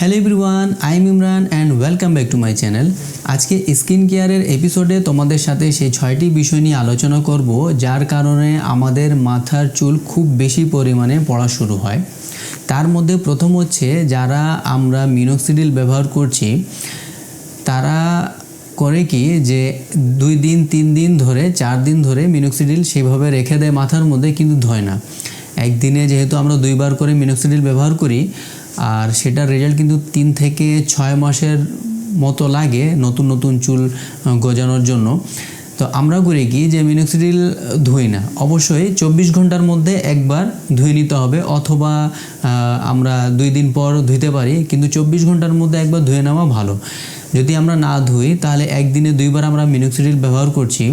Hello everyone I am Imran and welcome back to my channel আজকে skin কেয়ারের এপিসোডে তোমাদের সাথে সেই ছয়টি বিষয় নিয়ে আলোচনা করব, যার কারণে আমাদের মাথার চুল খুব বেশি পরিমাণে পড়া শুরু হয়। তার মধ্যে প্রথম হচ্ছে যারা আমরা মিনোক্সিডিল ব্যবহার করছি, তারা করে কি যে দুই দিন, তিন দিন ধরে, চার দিন ধরে মিনোক্সিডিল সেভাবে রেখে দেয় মাথার মধ্যে, কিন্তু ধয় না। একদিনে যেহেতু আমরা দুইবার করে মিনোক্সিডিল ব্যবহার করি আর সেটার রেজাল্ট কিন্তু তিন থেকে ছয় মাসের মতো লাগে নতুন নতুন চুল গজানোর জন্য। তো আমরা করি কি যে মিনোক্সিডিল ধুই না। অবশ্যই চব্বিশ ঘণ্টার মধ্যে একবার ধুয়ে নিতে হবে অথবা আমরা দুই দিন পর ধুইতে পারি, কিন্তু চব্বিশ ঘণ্টার মধ্যে একবার ধুয়ে নেওয়া ভালো। যদি আমরা না ধুই, তাহলে একদিনে দুইবার আমরা মিনোক্সিডিল ব্যবহার করছি।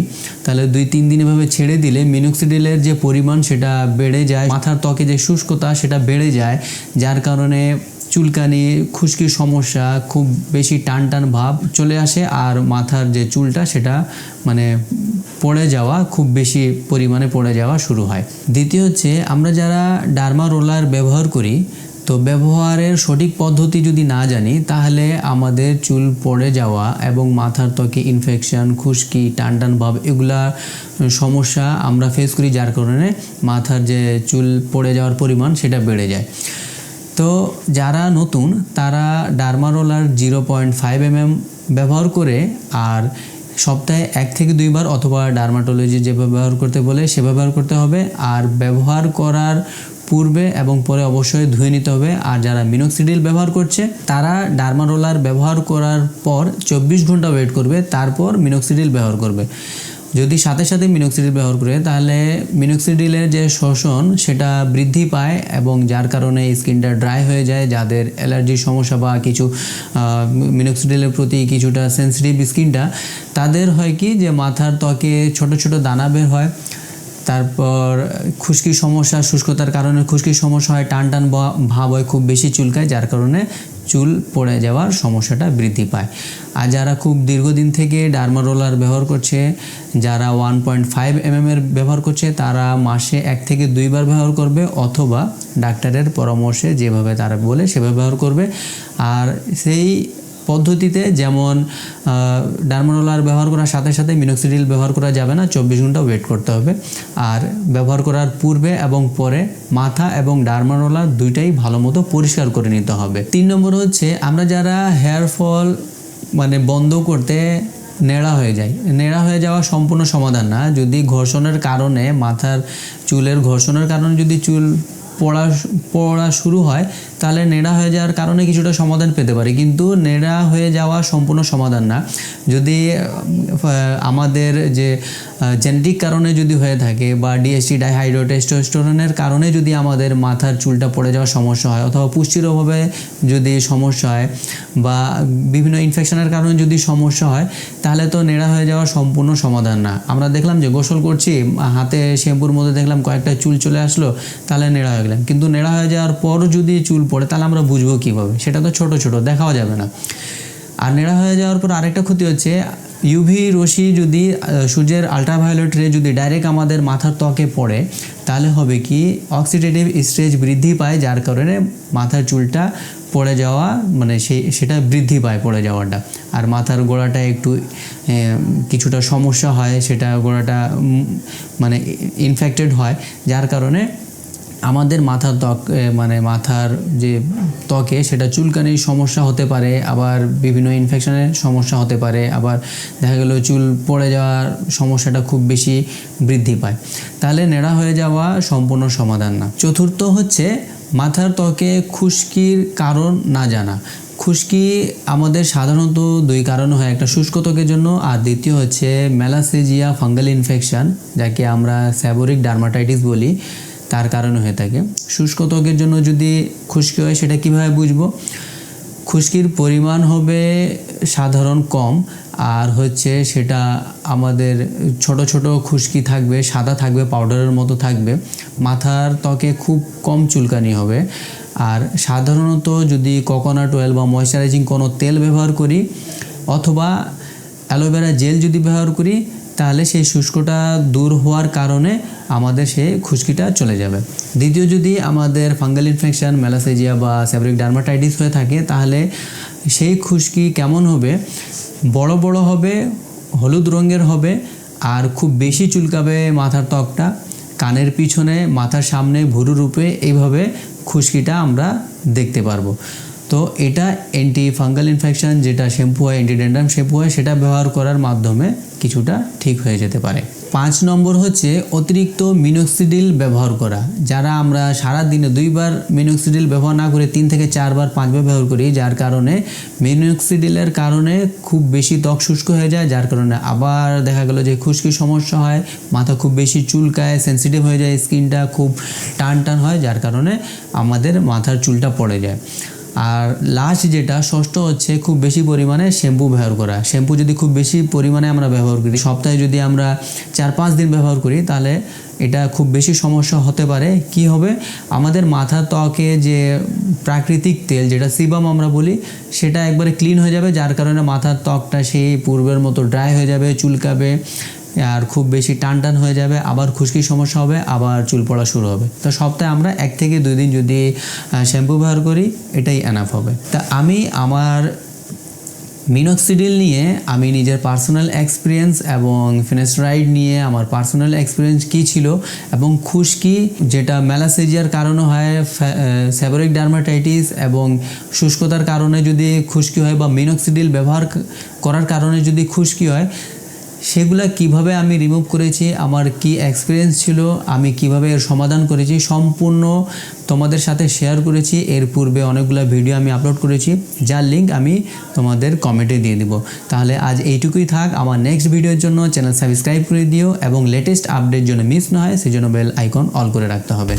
তাহলে দুই তিন দিন এভাবে ছেড়ে দিলে মিনোক্সিডিলের যে পরিমাণ সেটা বেড়ে যায়, মাথার ত্বকে যে শুষ্কতা সেটা বেড়ে যায়, যার কারণে চুলকানি, খুশকির সমস্যা, খুব বেশি টান টান ভাব চলে আসে আর মাথার যে চুলটা সেটা মানে পড়ে যাওয়া, খুব বেশি পরিমাণে পড়ে যাওয়া শুরু হয়। দ্বিতীয় হচ্ছে, আমরা যারা ডার্মা রোলার ব্যবহার করি তো ব্যবহারের সঠিক পদ্ধতি যদি না জানি, তাহলে আমাদের চুল পড়ে যাওয়া এবং মাথার ত্বকে ইনফেকশন খুশকি টান টান ভাব এগুলা সমস্যা আমরা ফেস করি, যার কারণে মাথার যে চুল পড়ে যাওয়ার পরিমাণ সেটা বেড়ে যায়। তো যারা নতুন, তারা dermaroller zero point five mm ব্যবহার করে আর সপ্তাহে এক থেকে দুইবার অথবা ডার্মাটোলজি যে ব্যবহার করতে বলে সে ব্যবহার করতে হবে। আর ব্যবহার করার পূর্বে এবং পরে অবশ্যই ধুয়ে নিতে হবে। আর যারা মিনোক্সিডিল ব্যবহার করছে, তারা ডার্মারোলার ব্যবহার করার পর চব্বিশ ঘণ্টা ওয়েট করবে, তারপর মিনোক্সিডিল ব্যবহার করবে। যদি সাথে সাথে মিনোক্সিডিল ব্যবহার করে, তাহলে মিনোক্সিডিলের যে শোষণ, সেটা বৃদ্ধি পায় এবং যার কারণে স্কিনটা ড্রাই হয়ে যায়, যাদের অ্যালার্জির সমস্যা বা কিছু মিনোক্সিডিলের প্রতি কিছুটা সেন্সিটিভ স্কিনটা তাদের হয় কি যে মাথার ত্বকে ছোট ছোট দানা বের হয়। তারপর খুশকির সমস্যা, শুষ্কতার কারণে খুশকির সমস্যা হয় টান টান ভাব হয় খুব বেশি চুলকায়, যার কারণে চুল পড়ে যাওয়ার সমস্যাটা বৃদ্ধি পায়। আর যারা খুব দীর্ঘদিন থেকে ডার্মা রোলার ব্যবহার করছে, যারা ওয়ান পয়েন্ট ফাইভ এম এর ব্যবহার করছে, তারা মাসে এক থেকে দুইবার ব্যবহার করবে অথবা ডাক্তারের পরামর্শে যেভাবে তারা বলে সেভাবে ব্যবহার করবে। আর সেই পদ্ধতিতে যেমন ডার্মারোলার ব্যবহার করার সাথে সাথে মিনোক্সিডিল ব্যবহার করা যাবে না, চব্বিশ ঘণ্টা ওয়েট করতে হবে। আর ব্যবহার করার পূর্বে এবং পরে মাথা এবং ডার্মারোলার দুইটাই ভালো মতো পরিষ্কার করে নিতে হবে। তিন নম্বর হচ্ছে, আমরা যারা হেয়ার ফল মানে বন্ধ করতে নেড়া হয়ে যায় নেড়া হয়ে যাওয়া সম্পূর্ণ সমাধান না। যদি ঘর্ষণের কারণে মাথার চুলের ঘর্ষণের কারণে যদি চুল পড়া পড়া শুরু হয়, তাহলে নেড়া হয়ে যাওয়ার কারণে কিছুটা সমাধান পেতে পারি। কিন্তু নেড়া হয়ে যাওয়া সম্পূর্ণ সমাধান না। যদি আমাদের যে জেনেটিক কারণে যদি হয়ে থাকে বা ডিএসটি ডাইহাইড্রোটেস্টোস্টোরনের কারণে যদি আমাদের মাথার চুলটা পড়ে যাওয়ার সমস্যা হয় অথবা পুষ্টির অভাবে যদি সমস্যা হয় বা বিভিন্ন ইনফেকশনের কারণে যদি সমস্যা হয় তাহলে তো নেড়া হয়ে যাওয়া সম্পূর্ণ সমাধান না। আমরা দেখলাম যে গোসল করছি, হাতে শ্যাম্পুর মধ্যে দেখলাম কয়েকটা চুল চলে আসলো, তাহলে নেড়া হয়ে গেলাম। কিন্তু নেড়া হয়ে যাওয়ার পর যদি চুল পড়ে, তাহলে আমরা বুঝব কীভাবে? সেটা তো ছোট ছোট, দেখাও যাবে না। আর নেড়া হয়ে যাওয়ার পর আরেকটা ক্ষতি হচ্ছে ইউভি রশ্মি যদি সূর্যের আলট্রাভায়োলেট রে যদি ডাইরেক্ট আমাদের মাথার ত্বকে পড়ে, তাহলে হবে কি অক্সিডেটিভ স্ট্রেস বৃদ্ধি পায়, যার কারণে মাথার চুলটা পড়ে যাওয়া মানে সেই সেটা বৃদ্ধি পায় পড়ে যাওয়াটা। আর মাথার গোড়াটা একটু কিছুটা সমস্যা হয়, সেটা গোড়াটা মানে ইনফেক্টেড হয়। যার কারণে আমাদের মাথার ত্বক মানে মাথার যে ত্বকে সেটা চুলকানির সমস্যা হতে পারে, আবার বিভিন্ন ইনফেকশনের সমস্যা হতে পারে, আবার দেখা গেল চুল পড়ে যাওয়ার সমস্যাটা খুব বেশি বৃদ্ধি পায়। তাহলে নেড়া হয়ে যাওয়া সম্পূর্ণ সমাধান না। চতুর্থ হচ্ছে মাথার ত্বকে খুশকির কারণ না জানা। খুশকি আমাদের সাধারণত দুই কারণ হয়, একটা শুষ্ক ত্বকের জন্য আর দ্বিতীয় হচ্ছে মেলাসেজিয়া ফাঙ্গাল ইনফেকশান, যাকে আমরা স্যাবোরিক ডার্মাটাইটিস বলি, তার কারণে হয়ে থাকে। শুষ্ক ত্বকের জন্য যদি খুশকি হয়, সেটা কীভাবে বুঝব? খুশকির পরিমাণ হবে সাধারণ কম, আর হচ্ছে সেটা আমাদের ছোট ছোট খুশকি থাকবে, সাদা থাকবে, পাউডারের মতো থাকবে, মাথার ত্বকে খুব কম চুলকানি হবে। আর সাধারণত যদি কোকোনাট অয়েল বা ময়শ্চারাইজিং কোনো তেল ব্যবহার করি, অথবা অ্যালোভেরা জেল যদি ব্যবহার করি তাহলে সেই শুষ্কটা দূর হওয়ার কারণে আমাদের সেই খুশকিটা চলে যাবে। দ্বিতীয় যদি আমাদের ফাঙ্গাল ইনফেকশন মেলাসেজিয়া বা সেবরিক ডার্মাটাইটিস হয়ে থাকে, তাহলে সেই খুশকি কেমন হবে? বড় বড় হবে, হলুদ রঙের হবে, আর খুব বেশি চুলকাবে মাথার ত্বকটা। কানের পিছনে, মাথার সামনে ভুরু রূপে এইভাবে খুশকিটা আমরা দেখতে পারব। তো এটা অ্যান্টি ফাঙ্গাল ইনফেকশন যেটা শ্যাম্পু হয় অ্যান্টিডেন্ড্রাম শ্যাম্পু হয়, সেটা ব্যবহার করার মাধ্যমে কিছুটা ঠিক হয়ে যেতে পারে। পাঁচ নম্বর হচ্ছে অতিরিক্ত মিনোক্সিডিল ব্যবহার করা। যারা আমরা সারা দিনে দুইবার মিনোক্সিডিল ব্যবহার না করে তিন থেকে চারবার, পাঁচবার ব্যবহার করি, যার কারণে মিনোক্সিডিলের কারণে খুব বেশি ত্বক শুষ্ক হয়ে যায়, যার কারণে আবার দেখা গেল যে খুশকির সমস্যা হয়, মাথা খুব বেশি চুলকায় সেন্সিটিভ হয়ে যায় স্কিনটা খুব টান টান হয়, যার কারণে আমাদের মাথার চুলটা পড়ে যায়। আর লাস্ট যেটা, ষষ্ঠ হচ্ছে খুব বেশি পরিমাণে শ্যাম্পু ব্যবহার করা। শ্যাম্পু যদি খুব বেশি পরিমাণে আমরা ব্যবহার করি, সপ্তাহে যদি আমরা চার পাঁচ দিন ব্যবহার করি, তাহলে এটা খুব বেশি সমস্যা হতে পারে। কি হবে? আমাদের মাথার ত্বকে যে প্রাকৃতিক তেল, যেটা সিবাম আমরা বলি, সেটা একবারে ক্লিন হয়ে যাবে, যার কারণে মাথার ত্বকটা সেই পূর্বের মতো ড্রাই হয়ে যাবে, চুলকাবে। আর খুব বেশি টান টান হয়ে যাবে, আবার খুশকির সমস্যা হবে, আবার চুল পড়া শুরু হবে। তো সপ্তাহে আমরা এক থেকে দুই দিন যদি শ্যাম্পু ব্যবহার করি, এটাই এনাফ হবে। তা আমি আমার মিনক্সিডিল নিয়ে আমি নিজের পার্সোনাল এক্সপিরিয়েন্স এবং ফিনেস্ট্রাইড নিয়ে আমার পার্সোনাল এক্সপিরিয়েন্স কী ছিল এবং খুশকি, যেটা ম্যালাসেজিয়ার কারণে হয় সেবরিক ডার্মাটাইটিস এবং শুষ্কতার কারণে যদি খুশকি হয় বা মিনক্সিডিল ব্যবহার করার কারণে যদি খুশকি হয় সেগুলা কীভাবে আমি রিমুভ করেছি, আমার কি এক্সপিরিয়েন্স ছিল, আমি কীভাবে এর সমাধান করেছি, সম্পূর্ণ তোমাদের সাথে শেয়ার করেছি। এর পূর্বে অনেকগুলো ভিডিও আমি আপলোড করেছি, যার লিঙ্ক আমি তোমাদের কমেন্টে দিয়ে দিব। তাহলে আজ এইটুকুই থাক, আমার নেক্সট ভিডিওর জন্য চ্যানেল সাবস্ক্রাইব করে দিও, এবং লেটেস্ট আপডেট জন্য মিস না হয়, সেজন্য বেল আইকন অল করে রাখতে হবে।